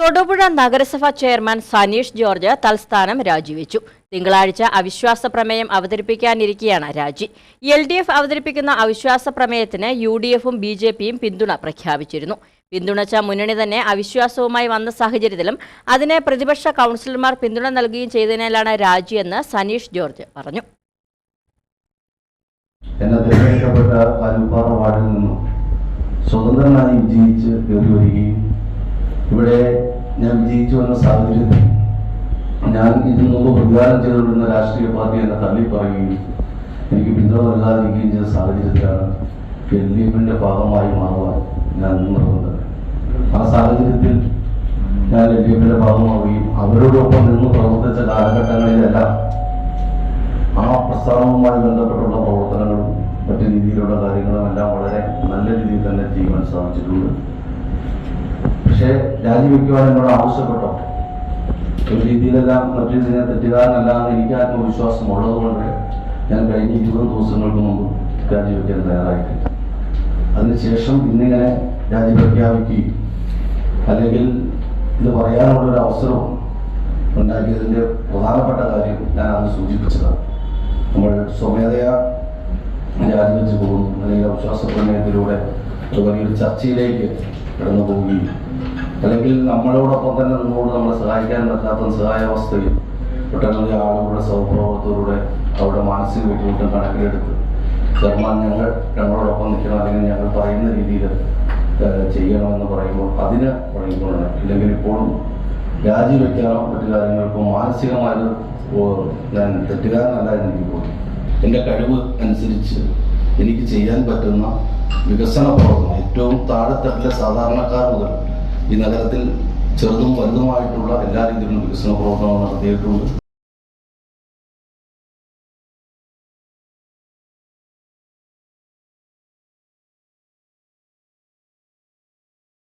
തൊടുപുഴ നഗരസഭാ chairman Saneesh George തൽസ്ഥാനം രാജിവെച്ചു. തിങ്കളാഴ്ച അവിശ്വാസ പ്രമേയം അവതരിപ്പിക്കാനിരിക്കെയാണ് രാജി. എൽ ഡി എഫ് അവതരിപ്പിക്കുന്ന അവിശ്വാസ പ്രമേയത്തിന് യു ഡി എഫും ബി ജെ പിയും പിന്തുണ പ്രഖ്യാപിച്ചിരുന്നു. പിന്തുണച്ച മുന്നണി തന്നെ അവിശ്വാസവുമായി വന്ന സാഹചര്യത്തിലും അതിനെ പ്രതിപക്ഷ കൗൺസിലർമാർ പിന്തുണ നൽകുകയും ചെയ്തതിനാലാണ് രാജിയെന്ന് സനീഷ് ജോർജ് പറഞ്ഞു. സ്വതന്ത്രനായി വിജയിച്ച് കയറി വരികയും ഇവിടെ ഞാൻ വിജയിച്ചു വന്ന സാഹചര്യത്തിൽ ഞാൻ ഇതിനു മുമ്പ് പ്രതികാരം ചെയ്തുകൊണ്ടിരുന്ന രാഷ്ട്രീയ പാർട്ടി എന്നെ തള്ളി പറയുകയും എനിക്ക് പിന്തുണ നൽകാതിരിക്കുകയും ചെയ്ത സാഹചര്യത്തിലാണ് എൽ ഡി എഫിന്റെ ഭാഗമായി മാറുവാൻ ഞാൻ നിന്നത് ആ സാഹചര്യത്തിൽ ഞാൻ എൽ ഡി എഫിന്റെ ഭാഗമാവുകയും അവരോടൊപ്പം നിന്ന് പ്രവർത്തിച്ച കാലഘട്ടങ്ങളിലെല്ലാം ആ പ്രസ്ഥാനവുമായി ബന്ധപ്പെട്ടുള്ള പ്രവർത്തനങ്ങളും മറ്റു രീതിയിലുള്ള കാര്യങ്ങളും എല്ലാം വളരെ നല്ല രീതിയിൽ തന്നെ ചെയ്യുവാൻ സാധിച്ചിട്ടുണ്ട്. പക്ഷേ രാജിവെക്കുവാൻ എന്നോട് ആവശ്യപ്പെട്ടോ? ഒരു രീതിയിലെല്ലാം മറ്റൊരു രീതിയിൽ തെറ്റുകാരനല്ല എന്ന് എനിക്ക് ആത്മവിശ്വാസം ഉള്ളതുകൊണ്ട് ഞാൻ കഴിഞ്ഞ ഇരുപത് ദിവസങ്ങൾക്ക് മുമ്പ് രാജിവെക്കാൻ തയ്യാറായിട്ടില്ല. അതിനുശേഷം ഇന്നിങ്ങനെ രാജി പ്രഖ്യാപിക്കുകയും അല്ലെങ്കിൽ ഇത് പറയാനുള്ള ഒരു അവസരവും ഉണ്ടാക്കിയതിന്റെ പ്രധാനപ്പെട്ട കാര്യം ഞാൻ അന്ന് സൂചിപ്പിച്ചതാണ്. നമ്മൾ സ്വമേധയാ രാജിവെച്ച് പോകുന്നു. അല്ലെങ്കിൽ അവിശ്വാസ പ്രമേയത്തിലൂടെ വലിയൊരു ചർച്ചയിലേക്ക് കടന്നു പോവുകയും അല്ലെങ്കിൽ നമ്മളോടൊപ്പം തന്നെ നിന്നുകൊണ്ട് നമ്മളെ സഹായിക്കാൻ പറ്റാത്ത സഹായാവസ്ഥയിൽ ഒട്ടനവധി ആളുകളുടെ സൗപ്രവർത്തകരുടെ അവരുടെ മാനസിക ബുദ്ധിമുട്ടും കണക്കിലെടുത്ത് ചെയർമാൻ ഞങ്ങൾ ഞങ്ങളോടൊപ്പം നിൽക്കണം അല്ലെങ്കിൽ ഞങ്ങൾ പറയുന്ന രീതിയിൽ ചെയ്യണമെന്ന് പറയുമ്പോൾ അതിന് പറയുമ്പോഴാണ് ഇല്ലെങ്കിൽ ഇപ്പോഴും രാജിവെക്കാനോ മറ്റു കാര്യങ്ങൾക്കോ മാനസികമായത് ഓ- ഞാൻ തെറ്റുകാരനല്ല എനിക്ക് തോന്നി. എന്റെ കഴിവ് അനുസരിച്ച് എനിക്ക് ചെയ്യാൻ പറ്റുന്ന വികസന പ്രവർത്തനം ഏറ്റവും താഴെത്തട്ടിലെ സാധാരണക്കാർ മുതൽ ഈ നഗരത്തിൽ ചെറുതും വലുതുമായിട്ടുള്ള എല്ലാ രീതിയിലും വികസന പ്രവർത്തനങ്ങൾ നടത്തിയിട്ടുണ്ട്.